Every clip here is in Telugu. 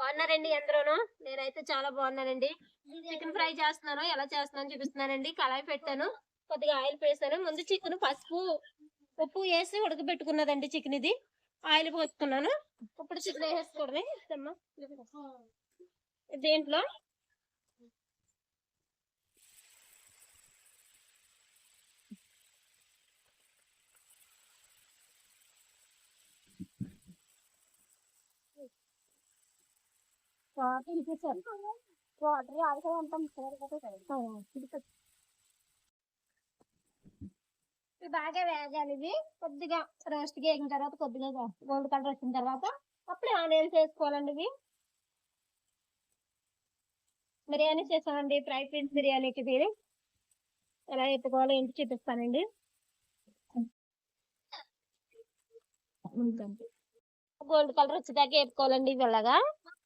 బాగున్నారండి అందరూను నేనైతే చాలా బాగున్నానండి. చికెన్ ఫ్రై చేస్తున్నాను ఎలా చేస్తున్నాను చూపిస్తున్నానండి. కళాయి పెట్టాను కొద్దిగా ఆయిల్ వేసాను ముందు చికెన్ పసుపు ఉప్పు వేసి ఉడకబెట్టుకున్నదండి చికెన్ ఇది. ఆయిల్ పోసుకున్నాను. ఇప్పుడు చికెన్ వేసేసుకోవడమే. దీంట్లో వాటర్ ఉంటాం బాగా వేగాలి ఇవి. కొద్దిగా రోస్ట్ వేగిన తర్వాత కొద్దిగా గోల్డ్ కలర్ వచ్చిన తర్వాత అప్పుడే ఆనియన్స్ వేసుకోవాలండి ఇవి. బిర్యానీ చేస్తామండి ఫ్రై పీస్ బిర్యానీకి ఇది. ఎలా ఎత్తుకోవాలో ఏంటి చూపిస్తానండి. గోల్డ్ కలర్ వచ్చేదాకా వేపుకోవాలండి ఇవి ఇలాగా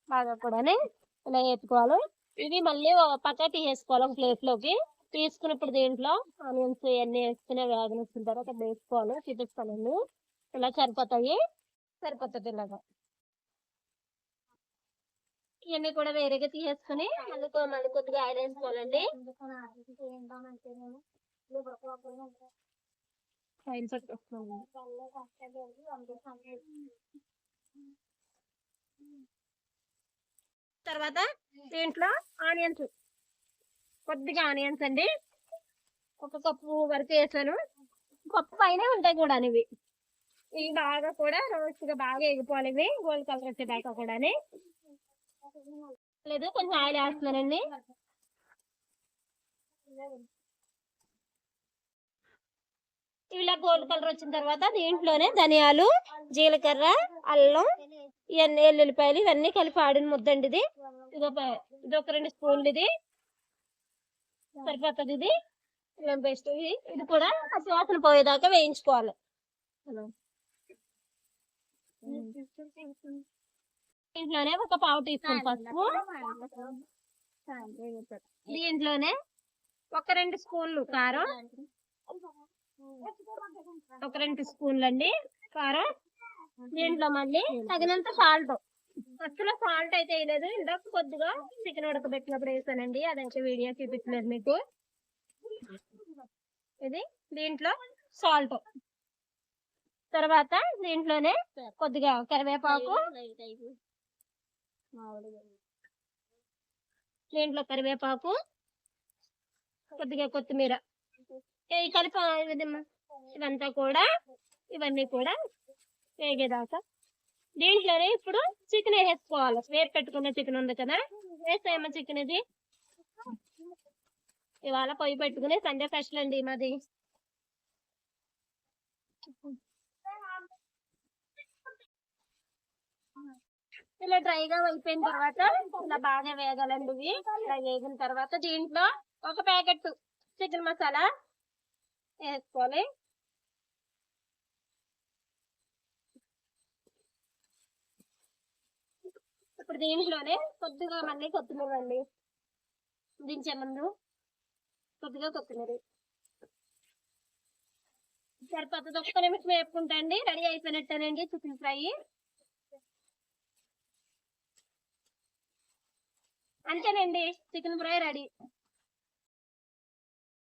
బాగా కూడానే ఇలా వేపుకోవాలి. ఇవి మళ్ళీ ఒక పక్క తీసేసుకోవాలి ఒక ప్లేట్లోకి. తీసుకున్నప్పుడు దీంట్లో ఆనియన్స్ ఇవన్నీ వేసుకుని వేగనిచ్చిన తర్వాత వేసుకోవాలి చూపిస్తానండి. ఇలా సరిపోతాయి. సరిపోతుంది ఇలాగా. ఇవన్నీ కూడా వేరేగా తీసేసుకుని మళ్ళీ మళ్ళీ కొద్దిగా ఆయిల్ వేసుకోవాలండి. ఆయిల్ పట్టుకొస్తున్నాను. తర్వాత దీంట్లో ఆనియన్స్. కొద్దిగా ఆనియన్స్ అండి. ఒక కప్పు వరకు వేసాను. కప్పు పైన ఉంటాయి కూడా ఇవి ఇవి బాగా కూడా రోస్ట్గా బాగా ఎగిపోవాలి ఇవి. గోల్డ్ కలర్ వచ్చేదాకా కూడా లేదు కొంచెం ఆయిల్ వేస్తున్నానండి. ఇలా గోల్డ్ కలర్ వచ్చిన తర్వాత దీంట్లోనే ధనియాలు జీలకర్ర అల్లం ఇవన్నీ ఎల్లుల్లిపాయలు ఇవన్నీ కలిపి ఆడిన ముద్దండి ఇది ఇది ఒక ఇది ఒక రెండు స్పూన్లు ఇది సరిపోతుంది ఇది ఇలా బెస్ట్ ఇది. ఇది కూడా వాసన పోయేదాకా వేయించుకోవాలి. దీంట్లోనే ఒక పావు టీ స్పూన్ పసుపు. దీంట్లోనే ఒక రెండు స్పూన్లు కారం. ఒక రెండు స్పూన్లు అండి కారం. దీంట్లో మళ్ళీ తగినంత సాల్ట్. అసలు సాల్ట్ అయితే వేయలేదు. ఇందాక కొద్దిగా చికెన్ ఉడకబెట్టినప్పుడు వేసానండి. అదైతే వీడియో చూపించలేదు మీకు. ఇది దీంట్లో సాల్ట్. తర్వాత దీంట్లోనే కొద్దిగా కరివేపాకు. దీంట్లో కరివేపాకు. కొద్దిగా కొత్తిమీర. కలిపి. ఇవంతా కూడా ఇవన్నీ కూడా వేగేదాకా? దీంట్లోనే ఇప్పుడు చికెన్ వేసుకోవాలి వేరు పెట్టుకున్న చికెన్ ఉంది కదా? వేసేయమ్మ చికెన్ ఇది. ఇవాళ పొయ్యి పెట్టుకుని సండే స్పెషల్ అండి మాది. ఇలా డ్రైగా అయిపోయిన తర్వాత ఇలా బాగా వేగాలండి ఇవి. ఇలా వేగిన తర్వాత దీంట్లో ఒక ప్యాకెట్ చికెన్ మసాలా వేసుకోవాలి. ఇప్పుడు దీంట్లోనే కొద్దిగా మళ్ళీ కొత్తిమీర అండి. దించే ముందు కొద్దిగా కొత్తిమీర. సరిపోతుంది. ఒక్క నిమిషం వేపుకుంటా అండి. రెడీ అయిపోయినట్టేనండి చికెన్ ఫ్రై. అంతేనండి. Chicken fry ready.